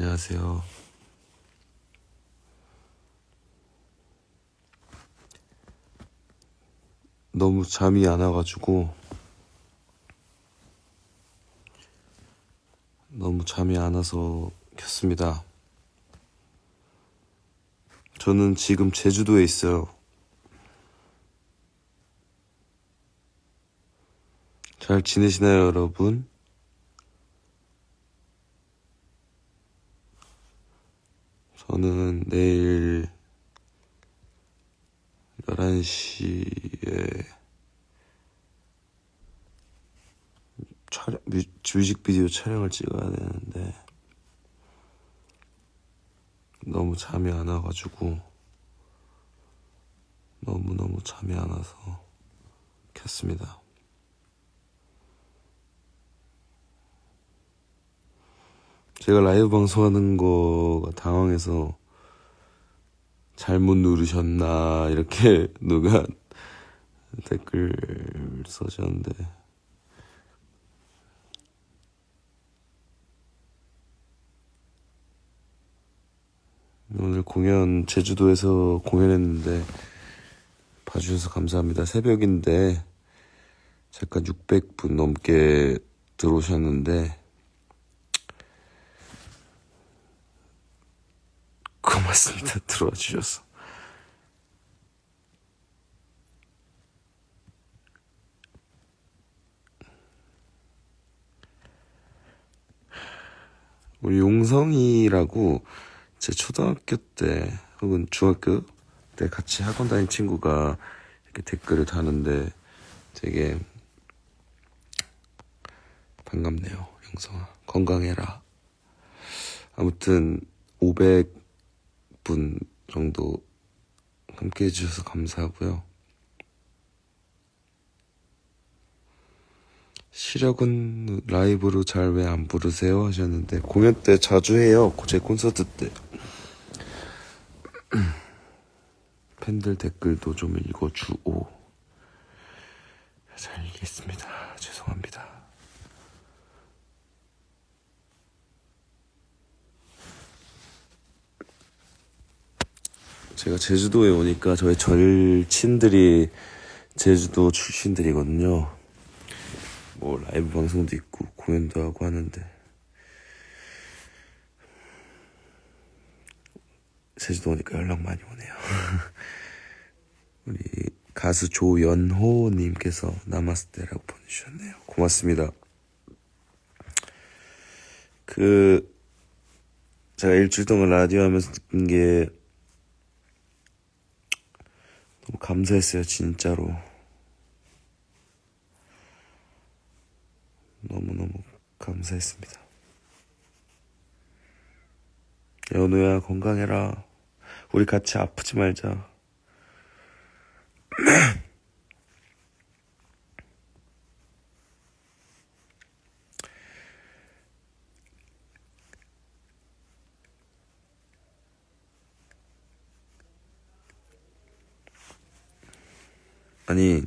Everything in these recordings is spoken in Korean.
안녕하세요. 너무 잠이 안 와가지고 너무 잠이 안 와서 켰습니다. 저는 지금 제주도에 있어요. 잘 지내시나요, 여러분? 저는 내일 11시에 촬영, 뮤, 뮤직비디오 촬영을 찍어야 되는데 너무 잠이 안 와가지고 너무너무 잠이 안 와서 켰습니다. 제가 라이브 방송하는 거가 당황해서 잘못 누르셨나 이렇게 누가 댓글 써주셨는데 오늘 공연 제주도에서 공연했는데 봐주셔서 감사합니다. 새벽인데 잠깐 600분 넘게 들어오셨는데 고맙습니다. 들어와 주셔서. 우리 용성이라고 제 초등학교 때 혹은 중학교 때 같이 학원 다닌 친구가 이렇게 댓글을 다는데 되게 반갑네요. 용성아. 건강해라. 아무튼 500 분 정도 함께 해주셔서 감사하고요. 시력은 라이브로 잘 왜 안 부르세요? 하셨는데 공연 때 자주 해요. 제 콘서트 때. 팬들 댓글도 좀 읽어주오. 잘 읽겠습니다. 죄송합니다. 제가 제주도에 오니까 저희 절친들이 제주도 출신들이거든요. 뭐 라이브 방송도 있고 공연도 하고 하는데 제주도 오니까 연락 많이 오네요. 우리 가수 조연호님께서 나마스테라고 보내주셨네요. 고맙습니다. 그 제가 일주일 동안 라디오 하면서 느낀 게 너무 감사했어요, 진짜로. 너무너무 감사했습니다. 연우야, 건강해라. 우리 같이 아프지 말자. 아니,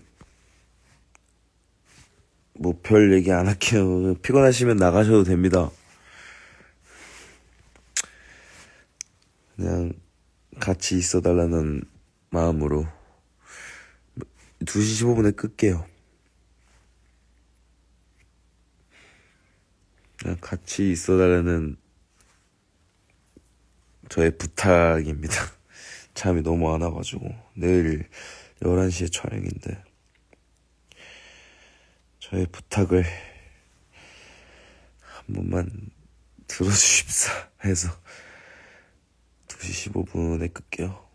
뭐 별 얘기 안 할게요. 피곤하시면 나가셔도 됩니다. 그냥 같이 있어 달라는 마음으로 2시 15분에 끌게요. 그냥 같이 있어 달라는 저의 부탁입니다. 잠이 너무 안 와가지고 내일 11시에 촬영인데 저의 부탁을 한 번만 들어주십사 해서 2시 15분에 끌게요.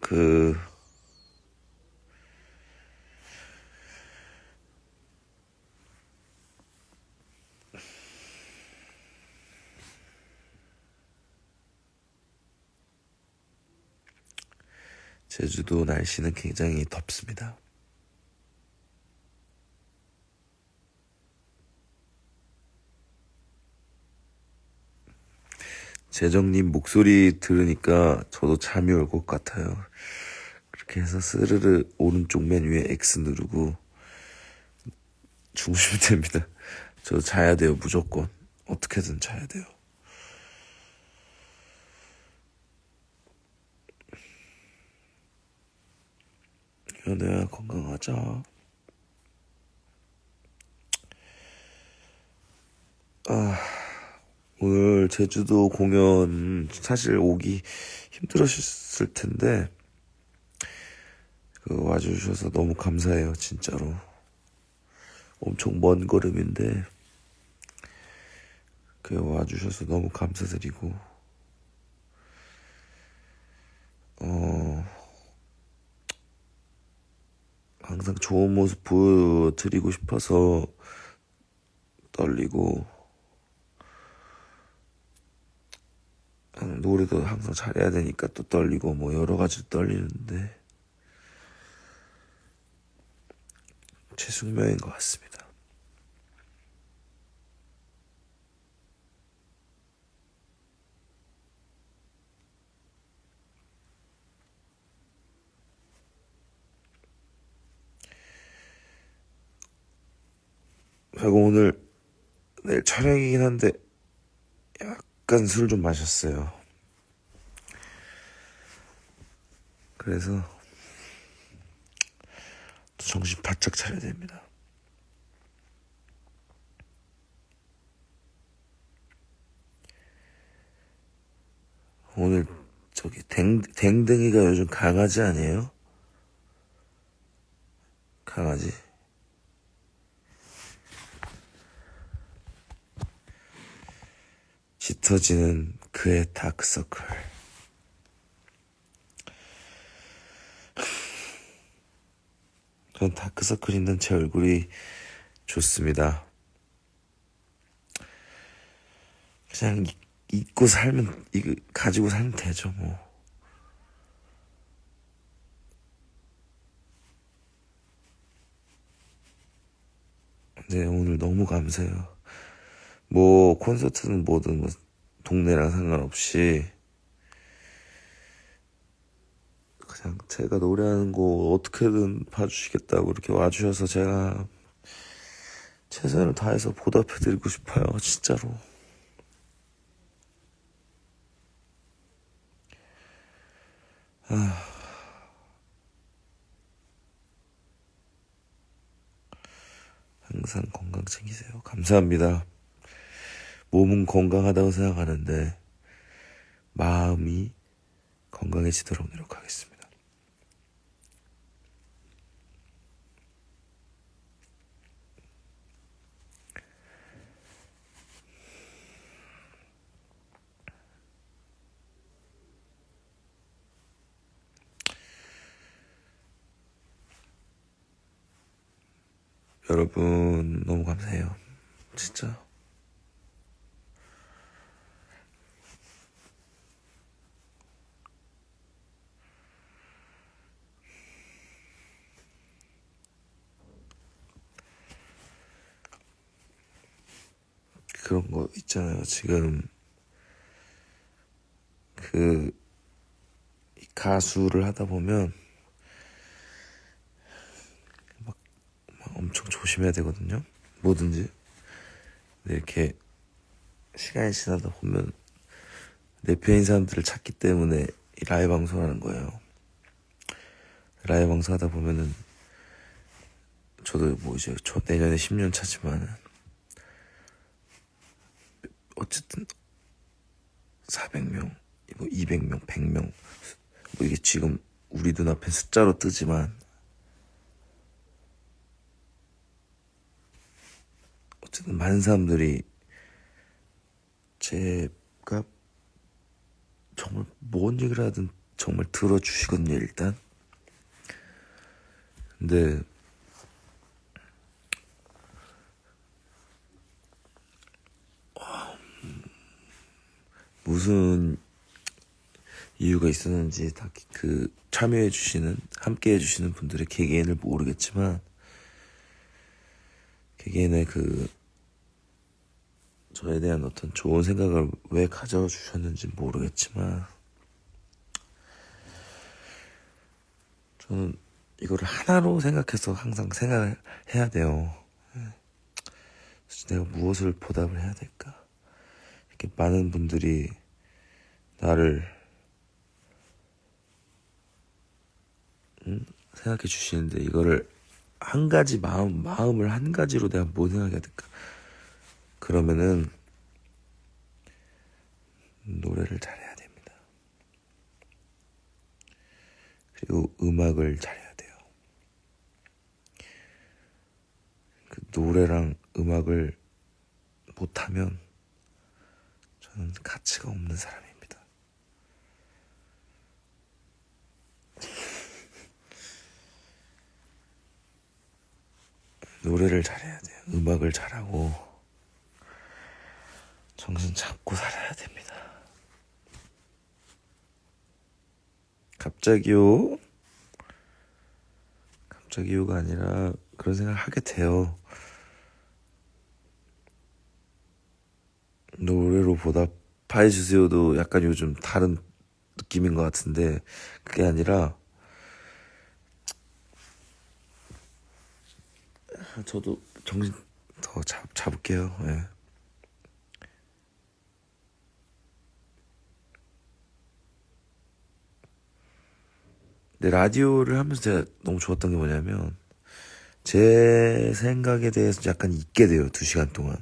그 제주도 날씨는 굉장히 덥습니다. 재정님 목소리 들으니까 저도 잠이 올 것 같아요. 그렇게 해서 스르르 오른쪽 맨 위에 X 누르고 주무시면 됩니다. 저 자야 돼요, 무조건. 어떻게든 자야 돼요. 연애야, 건강하자. 아, 오늘 제주도 공연 사실 오기 힘들으셨을 텐데, 그 와주셔서 너무 감사해요, 진짜로. 엄청 먼 걸음인데, 그 와주셔서 너무 감사드리고, 어, 항상 좋은 모습 보여드리고 싶어서 떨리고, 음, 노래도 항상 잘해야 되니까 또 떨리고, 뭐 여러 가지 떨리는데, 제 숙명인 것 같습니다. 제가 오늘 내일 촬영이긴 한데 약간 술 좀 마셨어요. 그래서 또 정신 바짝 차려야 됩니다. 오늘 저기 댕, 댕댕이가 요즘 강아지 아니에요? 강아지. 짙어지는 그의 다크서클. 전 다크서클 있는 제 얼굴이 좋습니다. 그냥 이- 잊고 살면, 이거 가지고 살면 되죠, 뭐. 네, 오늘 너무 감사해요. 뭐, 콘서트는 뭐든, 뭐, 동네랑 상관없이, 그냥 제가 노래하는 거 어떻게든 봐주시겠다고 이렇게 와주셔서 제가 최선을 다해서 보답해드리고 싶어요, 진짜로. 항상 건강 챙기세요. 감사합니다. 몸은 건강하다고 생각하는데 마음이 건강해지도록 노력하겠습니다. 여러분 너무 감사해요. 진짜. 그런 거 있잖아요. 지금 그 가수를 하다 보면 막, 막 엄청 조심해야 되거든요. 뭐든지. 이렇게 시간이 지나다 보면 내 편인 사람들을 찾기 때문에 이 라이브 방송하는 거예요. 라이브 방송 하다 보면은 저도 뭐 이제 저 내년에 10년 차지만은 어쨌든 400명, 뭐 200명, 100명. 뭐 이게 지금 우리 눈앞에 숫자로 뜨지만 어쨌든 많은 사람들이 제가 정말 뭔 얘기를 하든 정말 들어주시거든요 일단. 근데 무슨 이유가 있었는지 다 그 참여해 주시는 함께 해 주시는 분들의 개개인을 모르겠지만 개개인의 그 저에 대한 어떤 좋은 생각을 왜 가져 주셨는지 모르겠지만 저는 이거를 하나로 생각해서 항상 생각을 해야 돼요. 그래서 내가 무엇을 보답을 해야 될까? 이렇게 많은 분들이 나를 음, 생각해 주시는데 이거를 한 가지 마음 마음을 한 가지로 내가 뭐 생각해야 될까? 그러면은 노래를 잘해야 됩니다. 그리고 음악을 잘해야 돼요. 그 노래랑 음악을 못하면 가치가 없는 사람입니다. 노래를 잘해야 돼요. 음악을 잘하고 정신 잡고 살아야 됩니다. 갑자기요? 갑자기요가 아니라 그런 생각을 하게 돼요. 노래로 보답해 주세요도 약간 요즘 다른 느낌인 것 같은데 그게 아니라 저도 정신 더 잡, 잡을게요. 예. 근데 라디오를 하면서 제가 너무 좋았던 게 뭐냐면 제 생각에 대해서 약간 잊게 돼요. 두 시간 동안.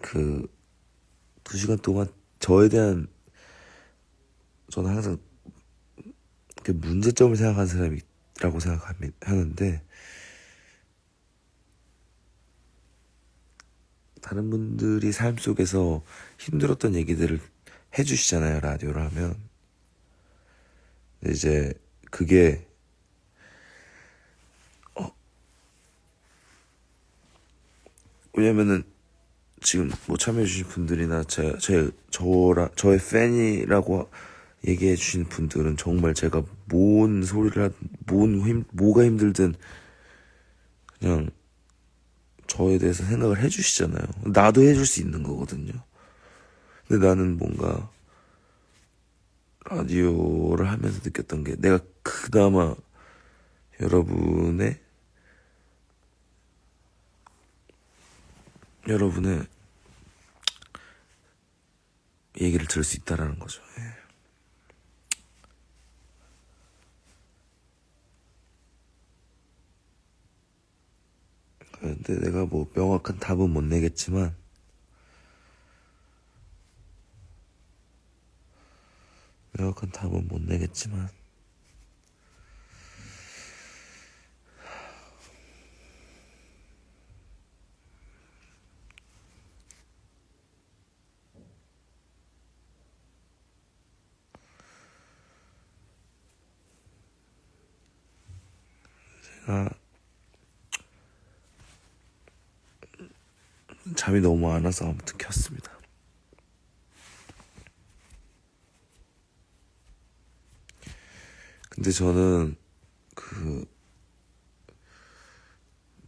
그, 두 시간 동안 저에 대한, 저는 항상 그 문제점을 생각하는 사람이라고 생각하는데, 다른 분들이 삶 속에서 힘들었던 얘기들을 해주시잖아요, 라디오를 하면. 이제 그게, 어, 왜냐면은 지금 뭐 참여해주신 분들이나 제, 제, 저라, 저의 팬이라고 얘기해주신 분들은 정말 제가 뭔 소리를, 하, 뭔 힘, 뭐가 힘들든 그냥 저에 대해서 생각을 해주시잖아요. 나도 해줄 수 있는 거거든요. 근데 나는 뭔가 라디오를 하면서 느꼈던 게 내가 그나마 여러분의 여러분의 얘기를 들을 수 있다라는 거죠. 예. 근데 내가 뭐 명확한 답은 못 내겠지만 명확한 답은 못 내겠지만 제가 잠이 너무 안 와서 아무튼 켰습니다. 근데 저는 그,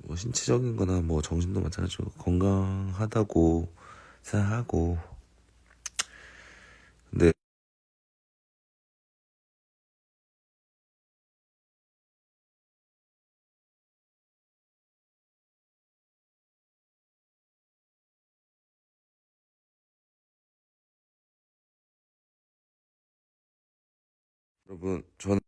뭐 신체적인 거나 뭐 정신도 마찬가지로 건강하다고 생각하고, 여러분, 저는